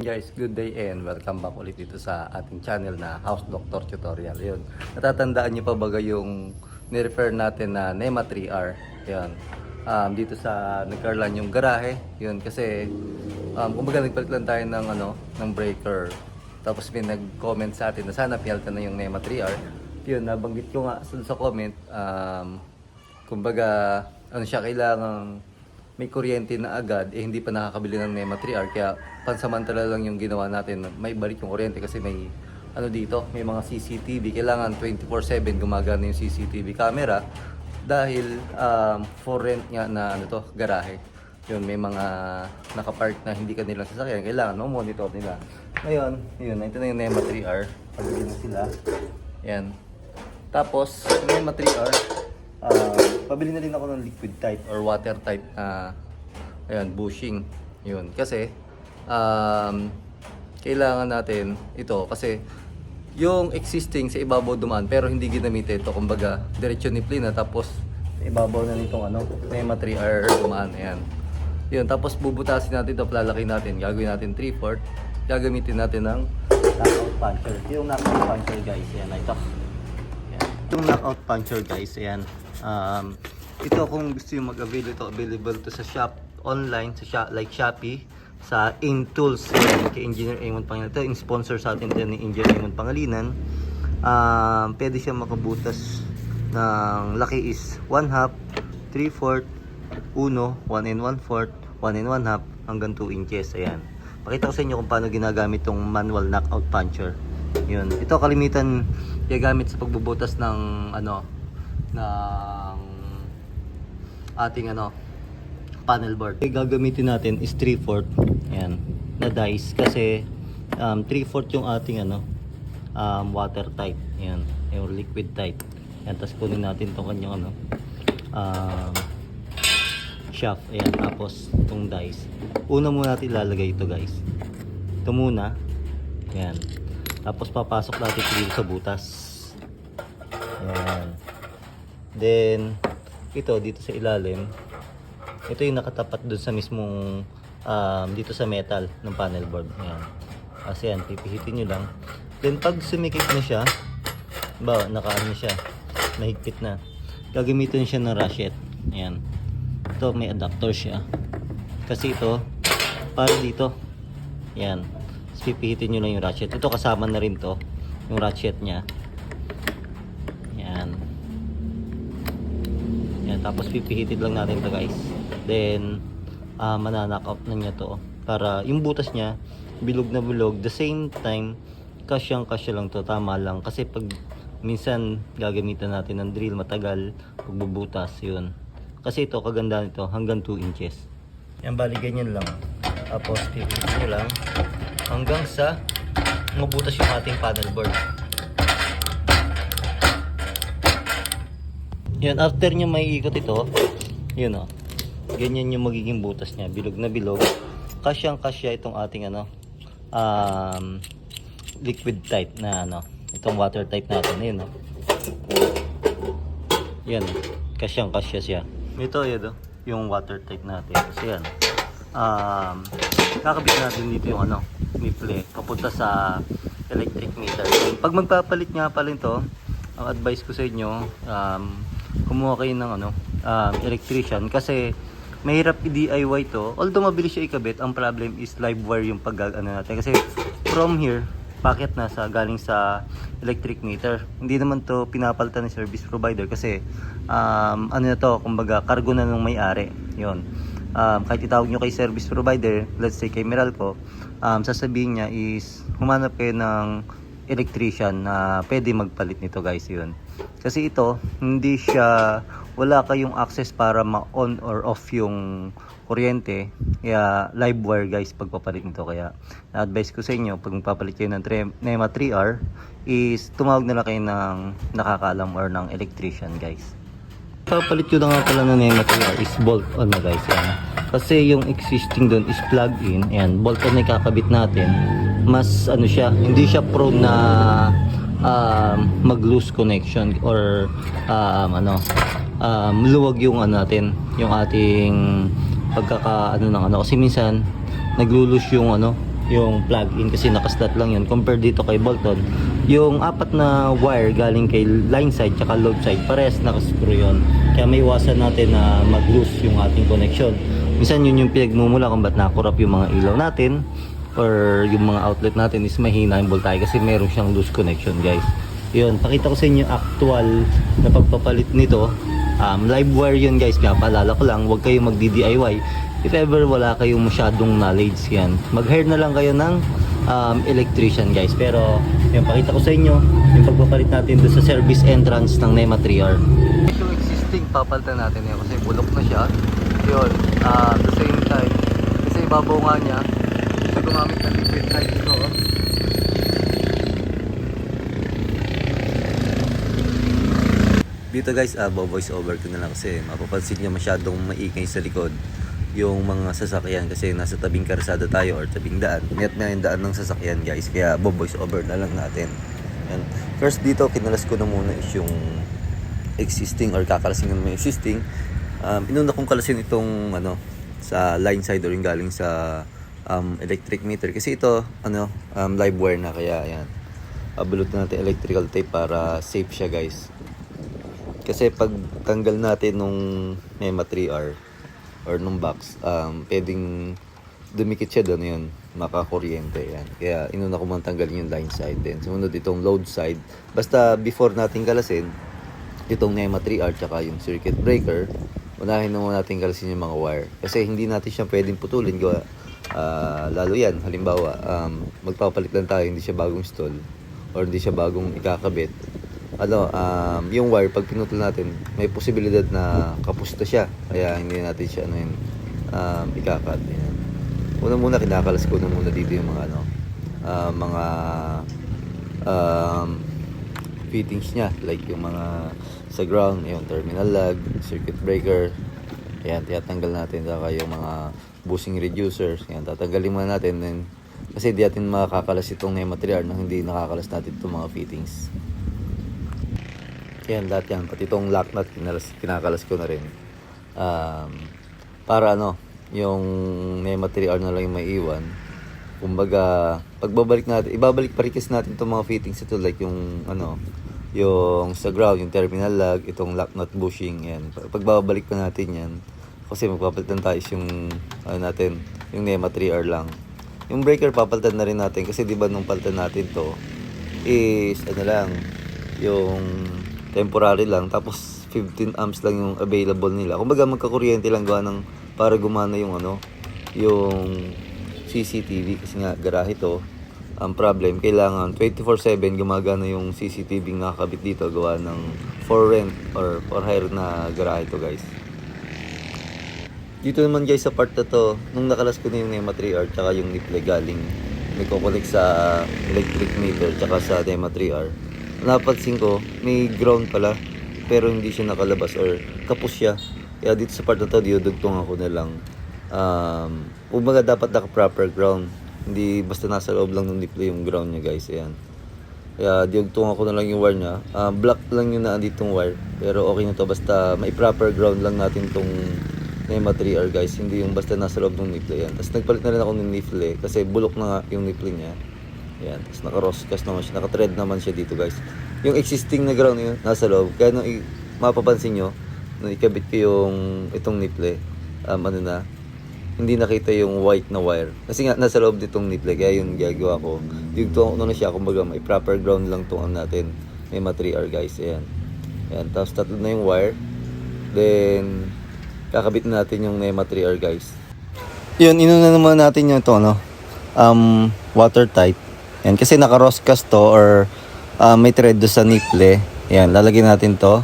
Guys, good day and welcome back ulit dito sa ating channel na House Doctor Tutorial. Yun. Natatandaan niyo pa ba yung ni-refer natin na NEMA 3R? Yun. Um, dito sa nagkarlan yung garahe. Yun kasi um, kumbaga nagpalit lang tayo ng ano, ng breaker. Tapos may nag-comment sa atin na sana pinalitan na yung NEMA 3R. Yun, nabanggit ko nga sa, sa comment um, kumbaga ano siya kailangan may kuryente na agad, eh hindi pa nakakabili ng NEMA 3R. Kaya pansamantala lang yung ginawa natin. May balik yung kuryente kasi may ano dito, may mga CCTV. Kailangan 24-7 gumagana yung CCTV camera dahil um, for rent nga na ano to, garahe. Yun, may mga nakapark na hindi kanilang sasakyan. Kailangan no, monitor nila. Ngayon, yun, ito na yung NEMA 3R. Pagdating na sila. Yan. Tapos, NEMA 3R, Ah, pabili na rin ako ng liquid type or water type na ayan, bushing. Yun. Kasi um, kailangan natin ito kasi yung existing sa ibabaw dumaan pero hindi ginamit ito. Kumbaga, diretso ni na tapos ibabaw na nitong ano, NEMA 3R dumaan. Ayan. Yun, tapos bubutasin natin ito, palalaki natin. Gagawin natin 3-4. Gagamitin natin ng knockout puncher. Yung knockout puncher guys, yan, ito. Yung knockout puncher guys, ayan. Um, ito kung gusto yung mag-avail ito, available to sa shop online, sa shop, like Shopee, sa InTools, ayan, kay Engineer Eamon Pangalinan. Ito, yung sponsor sa atin din ni Engineer Eamon Pangalinan. Um, pwede siya makabutas ng laki is 1 half, 3 fourth, 1, 1 and 1 fourth, 1 and 1 half, hanggang 2 inches. Ayan. Pakita ko sa inyo kung paano ginagamit tong manual knockout puncher. Yun. Ito kalimitan ginagamit sa pagbubutas ng ano ng ating ano panel board. Yung gagamitin natin is 3 4 Yan. Na dice kasi um, 3 4 yung ating ano um, water type. Yan. Yung liquid type. Yan. Tapos kunin natin tong kanyang ano um, shaft. Ayan. Tapos itong dice. Una muna natin ilalagay ito guys. Ito muna. Yan. Tapos papasok natin ito dito sa butas. Then, ito dito sa ilalim. Ito yung nakatapat dun sa mismong um, dito sa metal ng panel board. Ayan. Kasi yan, pipihitin nyo lang. Then, pag sumikip na siya, ba, nakaano siya, mahigpit na. Gagamitin siya ng ratchet. Ayan. Ito, may adapter siya. Kasi ito, para dito. Ayan. Pipihitin nyo lang yung ratchet. Ito kasama na rin to. Yung ratchet niya. Ayan. Yan, tapos pipihitin lang natin to guys. Then, uh, mananak out na niya to. Para yung butas niya, bilog na bilog. The same time, kasyang kasya lang to. Tama lang. Kasi pag minsan gagamitan natin ng drill matagal, pagbubutas, yun. Kasi ito, kaganda nito, hanggang 2 inches. Yan, bali ganyan lang. Tapos, pipihitin lang hanggang sa mabutas yung ating paddle Yan, after nyo may ikot ito, yun o. Ganyan yung magiging butas niya. Bilog na bilog. Kasyang kasya itong ating ano, um, liquid type na ano, itong water type natin. Yun o. Yan, kasyang kasya siya. Ito, yun o, yung water type natin. Kasi yan, um, kakabit natin dito yung ano, nipple, papunta sa electric meter. Pag magpapalit nga pala ito, ang advice ko sa inyo, um, kumuha kayo ng ano, um, electrician kasi mahirap i-DIY to. Although mabilis siya ikabit, ang problem is live wire yung pag ano natin. Kasi from here, packet na sa galing sa electric meter. Hindi naman to pinapalitan ng service provider kasi um, ano na to, kumbaga cargo na ng may-ari. 'Yon. Um, kahit itawag nyo kay service provider, let's say kay Meralco, um, sasabihin niya is humanap kayo ng electrician na pwede magpalit nito guys yun. Kasi ito, hindi siya, wala kayong access para ma-on or off yung kuryente. Kaya live wire guys pagpapalit nito. Kaya na-advise ko sa inyo pag magpapalit kayo ng NEMA 3R is tumawag na lang kayo ng nakakaalam or ng electrician guys. Papalit ko na nga pala ng NEMA 3R is bolt on na guys. Yan. Kasi yung existing doon is plug in. Ayan, bolt on na kakabit natin. Mas ano siya, hindi siya prone na um, mag-lose connection or um, ano, um, luwag yung ano natin, yung ating pagkaka ano ng ano kasi minsan naglulus yung ano, yung plug-in kasi nakaslot lang yun compared dito kay Bolton yung apat na wire galing kay line side tsaka load side parehas nakascrew yun kaya may iwasan natin na mag-loose yung ating connection. Minsan yun yung pinagmumula kung ba't nakurap yung mga ilaw natin or yung mga outlet natin is mahina yung voltage kasi meron siyang loose connection guys. Yun pakita ko sa inyo actual na pagpapalit nito. Um, live wire yun guys. Kaya paalala ko lang huwag kayong mag DIY if ever wala kayong masyadong knowledge yan. Mag-hire na lang kayo ng um, electrician guys. Pero yung pakita ko sa inyo yung pagpapalit natin doon sa service entrance ng NEMA 3R yung existing papalitan natin yun kasi bulok na siya yun uh, the same time kasi ibabaw nga niya kasi gumamit ng liquid night ito oh. Dito guys, uh, voice over ko na lang kasi mapapansin nyo masyadong maingay sa likod yung mga sasakyan kasi nasa tabing karsada tayo or tabing daan. Net na yung daan ng sasakyan guys, kaya voice over na lang natin. Yan. First dito, kinalas ko na muna is yung existing or kakalasin ng existing. Um, inuna kong kalasin itong ano sa line side or yung galing sa um, electric meter kasi ito ano um, live wire na kaya yan. Abulot na natin electrical tape para safe siya guys. Kasi pag tanggal natin nung NEMA 3R or nung box, um, pwedeng dumikit siya doon yun, makakuryente yan. Kaya inuna ko mang tanggalin yung line side din. Sumunod itong load side. Basta before natin kalasin, itong NEMA 3R tsaka yung circuit breaker, unahin na muna natin kalasin yung mga wire. Kasi hindi natin siya pwedeng putulin. Gawa, ah, lalo yan, halimbawa, um, magpapalit lang tayo, hindi siya bagong install or hindi siya bagong ikakabit ano, um, yung wire, pag pinutol natin, may posibilidad na kapusta siya. Kaya hindi natin siya, ano yun, um, ikakat. Yan. Una muna, kinakalas ko na muna dito yung mga, ano, ah, mga, um, fittings niya. Like yung mga sa ground, yung terminal lag, circuit breaker. Ayan, tiyatanggal natin. Saka yung mga bushing reducers. Ayan, tatanggalin muna natin. Then, kasi di natin makakalas itong 3R nang hindi nakakalas natin itong mga fittings. Yan, lahat yan. Pati itong lock nut, kinalas, kinakalas ko na rin. Um, para ano, yung NEMA 3R na lang yung maiiwan. Kumbaga, pagbabalik natin, ibabalik pa rin natin itong mga fittings ito like yung ano, yung sa ground, yung terminal lag, itong lock nut bushing, yan. Pagbabalik pa natin yan, kasi magpapalitan tayo yung, ano natin, yung NEMA 3R lang. Yung breaker papalitan na rin natin kasi di ba nung palitan natin to is ano lang yung temporary lang tapos 15 amps lang yung available nila. Kumbaga magkakuryente lang gawa ng para gumana yung ano yung CCTV kasi nga garahe to ang problem kailangan 24/7 gumagana yung CCTV nakakabit dito gawa ng for rent or for hire na garahe to guys. Dito naman guys sa part na to, nung nakalas ko na yung NEMA 3R tsaka yung Niple galing nagko-connect sa electric meter tsaka sa NEMA 3R. Napansin ko, may ground pala pero hindi siya nakalabas or kapos siya. Kaya dito sa part na to, diudugtong ako na lang. Um, umaga dapat naka proper ground. Hindi basta nasa loob lang ng Niple yung ground niya guys. Ayan. Kaya diugtong ako na lang yung wire niya. Ah, black lang yung naanditong wire. Pero okay na to basta may proper ground lang natin tong NEMA 3R guys, hindi yung basta nasa loob ng nipple yan. Tapos nagpalit na rin ako ng nipple kasi bulok na nga yung nipple niya. Yan, tapos naka-roscast naman siya, naka-thread naman siya dito guys. Yung existing na ground yun, nasa loob. Kaya nung mapapansin nyo, nung ikabit ko yung itong nipple, um, ano na, hindi nakita yung white na wire. Kasi nga, nasa loob ditong nipple, kaya yung gagawa ko. Yung tuwang ko na siya, kumbaga may proper ground lang tuwang natin. May 3R guys, ayan. Ayan, tapos tatlo na yung wire. Then, kakabit na natin yung NEMA 3R guys. Yun, inuna naman natin yung ito, ano, um, watertight. Yan, kasi naka-roscast to or uh, may thread do sa nipple. Yan, lalagyan natin to.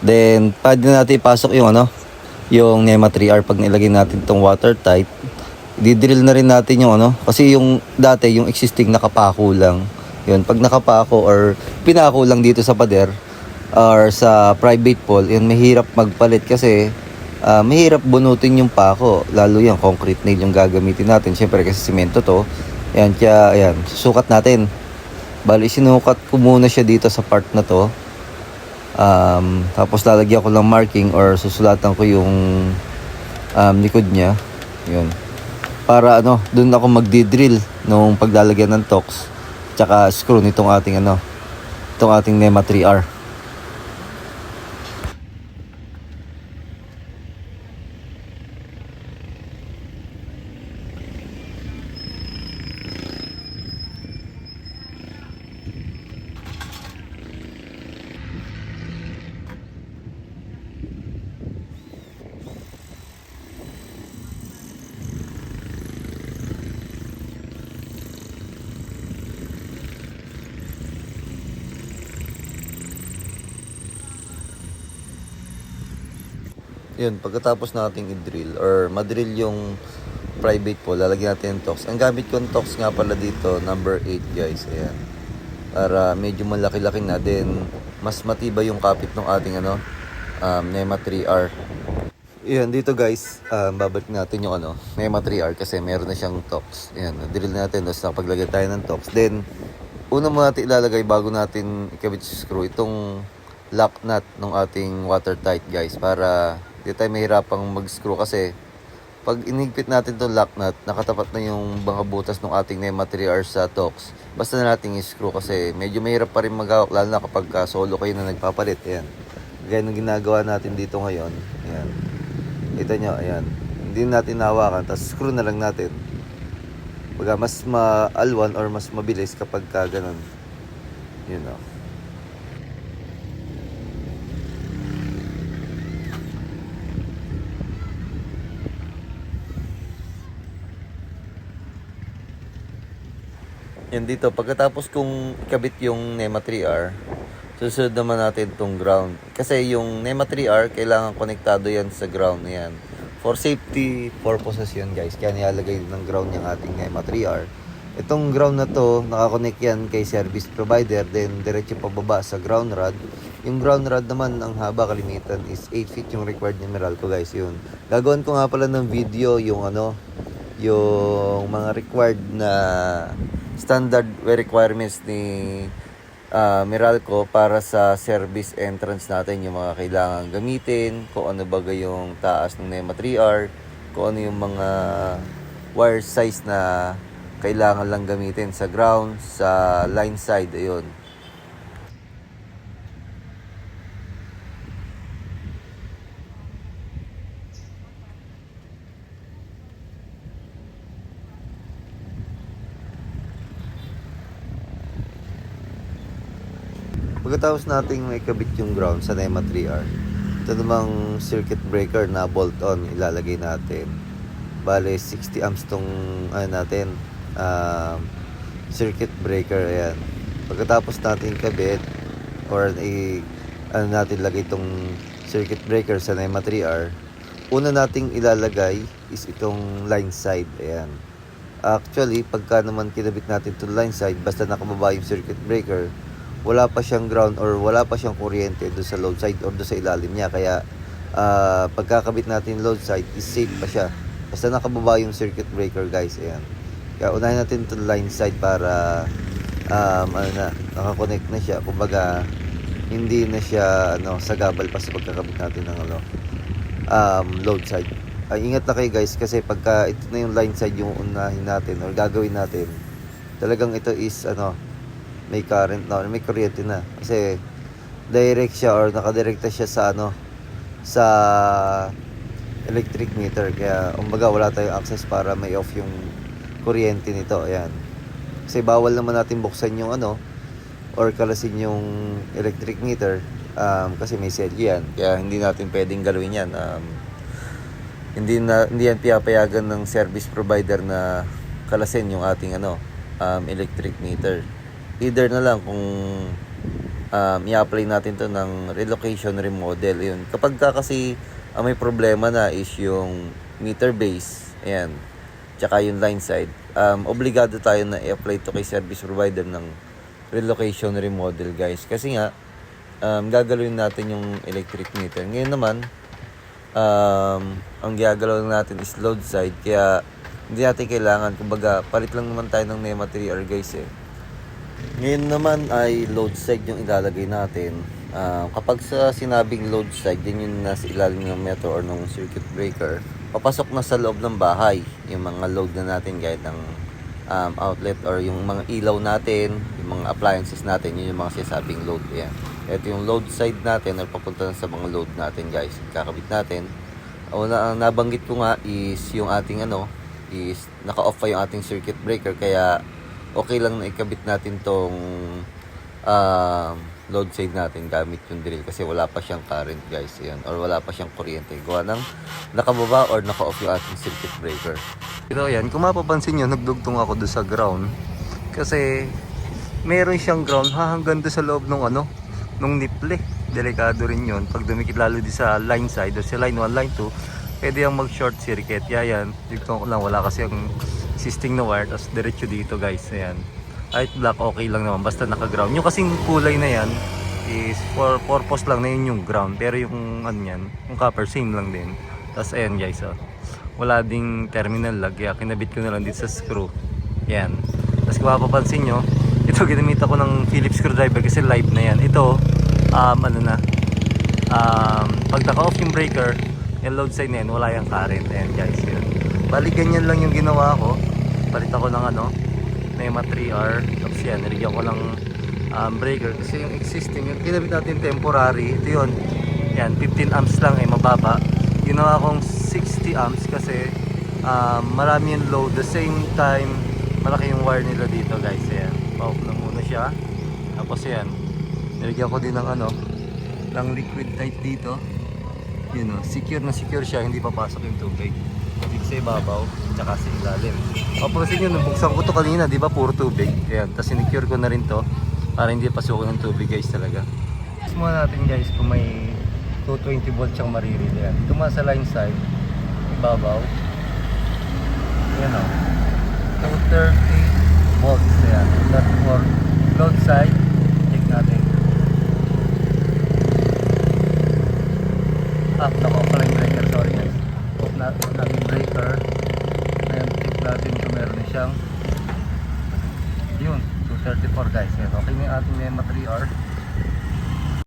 Then, pwede natin ipasok yung ano, yung NEMA 3R pag nilagay natin tong watertight. Didrill na rin natin yung ano, kasi yung dati, yung existing nakapako lang. Yun, pag nakapako or pinako lang dito sa pader or sa private pole, yun, mahirap magpalit kasi ah, mahirap bunutin yung pako. Lalo yung concrete nail yung gagamitin natin. Siyempre kasi simento to. Yan, kaya, ayan, susukat natin. Bali, sinukat ko muna siya dito sa part na to. Um, tapos lalagyan ko lang marking or susulatan ko yung um, likod niya. Yun. para ano, doon ako magdi-drill nung paglalagyan ng tox tsaka screw nitong ating ano, itong ating NEMA 3R. Yun, pagkatapos nating i-drill or madrill yung private po, lalagyan natin yung tox. Ang gamit kong tox nga pala dito, number 8 guys. Ayan. Para medyo malaki-laki na din, mas matibay yung kapit ng ating ano, um, NEMA 3R. Yan, dito guys, um, babalik natin yung ano, NEMA 3R kasi meron na siyang tox. Ayan, drill natin, tapos nakapaglagay tayo ng tox. Then, una mo natin ilalagay bago natin ikabit sa screw, itong lock nut ng ating watertight guys para di tayo mahirapang mag-screw kasi pag inigpit natin itong lock nut, nakatapat na yung mga butas ng ating NEMA 3R sa tox. Basta na natin i-screw kasi medyo mahirap pa rin mag lalo na kapag ka solo kayo na nagpapalit. Ayan. Gaya ng ginagawa natin dito ngayon. Ayan. Kita nyo, ayan. Hindi natin nahawakan, tapos screw na lang natin. Baga, mas maalwan or mas mabilis kapag ka ganun. Yun o. Yan dito, pagkatapos kong ikabit yung NEMA 3R, susunod naman natin tong ground. Kasi yung NEMA 3R, kailangan konektado yan sa ground na yan. For safety purposes yun guys, kaya nilalagay ng ground yung ating NEMA 3R. Itong ground na to, nakakonect yan kay service provider, then diretso pababa sa ground rod. Yung ground rod naman, ang haba kalimitan is 8 feet yung required ni Meralco guys, yun. Gagawin ko nga pala ng video yung ano, yung mga required na standard requirements ni ah, Meralco para sa service entrance natin yung mga kailangan gamitin, kung ano ba yung taas ng NEMA 3R, kung ano yung mga wire size na kailangan lang gamitin sa ground, sa line side, ayun. Pagkatapos nating may kabit yung ground sa NEMA 3R, ito namang circuit breaker na bolt-on ilalagay natin. Bale, 60 amps tong ano natin, um, circuit breaker, ayan. Pagkatapos natin kabit, or i, ano natin lagay itong circuit breaker sa NEMA 3R, una nating ilalagay is itong line side, ayan. Actually, pagka naman kinabit natin itong line side, basta nakababa yung circuit breaker, wala pa siyang ground or wala pa siyang kuryente doon sa load side or doon sa ilalim niya. Kaya ah, pagkakabit natin load side, is safe pa siya. Basta nakababa yung circuit breaker guys. Ayan. Kaya unahin natin itong line side para um, ano na, nakakonect na siya. Kumbaga, hindi na siya ano, sagabal pa sa pagkakabit natin ng ano, um, load side. Ay, ingat na kayo guys kasi pagka ito na yung line side yung unahin natin or gagawin natin, talagang ito is ano, may current na, may kuryente na. Kasi direct siya or nakadirekta siya sa ano, sa electric meter. Kaya, umbaga, wala tayong access para may off yung kuryente nito. Ayan. Kasi bawal naman natin buksan yung ano, or kalasin yung electric meter um, kasi may selyo yan. Kaya hindi natin pwedeng galawin yan. Um, hindi na hindi yan piyapayagan ng service provider na kalasin yung ating ano um, electric meter either na lang kung um, i-apply natin to ng relocation remodel yun. Kapag ka kasi ang may problema na is yung meter base ayan tsaka yung line side um, obligado tayo na i-apply to kay service provider ng relocation remodel guys. Kasi nga um, gagalawin natin yung electric meter. Ngayon naman um, ang gagalaw natin is load side kaya hindi natin kailangan. Kumbaga palit lang naman tayo ng NEMA 3R guys eh ngayon naman ay load side yung ilalagay natin Ah, kapag sa sinabing load side din yung nasa ilalim ng meter or ng circuit breaker papasok na sa loob ng bahay yung mga load na natin gaya ng um, outlet or yung mga ilaw natin, yung mga appliances natin, yun yung mga sinasabing load. Yan. Ito yung load side natin or papunta na sa mga load natin guys. Kakabit natin. Una ang nabanggit ko nga is yung ating ano, is naka-off pa yung ating circuit breaker kaya okay lang na ikabit natin tong um, load side natin gamit yung drill kasi wala pa siyang current guys yan or wala pa siyang kuryente gawa ng nakababa or naka-off yung ating circuit breaker Pero yan, kung mapapansin nyo, nagdugtong ako doon sa ground. Kasi meron siyang ground ha, hanggang doon sa loob ng ano, nung nipple. Delikado rin yun. Pag dumikit lalo di sa line side o sa line 1, line 2, pwede yung mag short circuit. Yeah, yan. Dugtong ko lang, wala kasi yung existing na wire. Tapos diretso dito guys. Ayan. Kahit black, okay lang naman. Basta naka-ground. Yung kasing kulay na yan, is for purpose lang na yun yung ground. Pero yung ano yan, yung copper, same lang din. Tapos ayan guys, oh wala ding terminal lag kaya kinabit ko na lang dito sa screw yan tapos kung mapapansin nyo ito ginamit ako ng Phillips screwdriver kasi live na yan ito um, ano na um, pag naka off yung breaker yung load side na yan wala yung current ayan guys yun bali ganyan lang yung ginawa ko palit ako ng ano NEMA 3R tapos yan nilagyan ko ng um, breaker. Kasi yung existing yung kinabit natin temporary ito yun. Yan 15 amps lang ay mababa. Ginawa kong 60 amps kasi um, marami yung load. The same time malaki yung wire nila dito guys. Ayan pa-off na muna siya. Tapos ayan nilagyan ko din ng ano ng liquid tight dito. Yun o secure na secure siya hindi papasok yung tubig sa ibabaw tsaka sa ilalim papansin nyo nung buksan ko to kanina di ba puro tubig ayan tapos sinecure ko na rin to para hindi pasukin ng tubig guys talaga Test muna natin guys kung may 220 volt siyang maririli yan. Dito mga sa line side, ibabaw. Yan o. 230 volts yan. That for load side, check natin.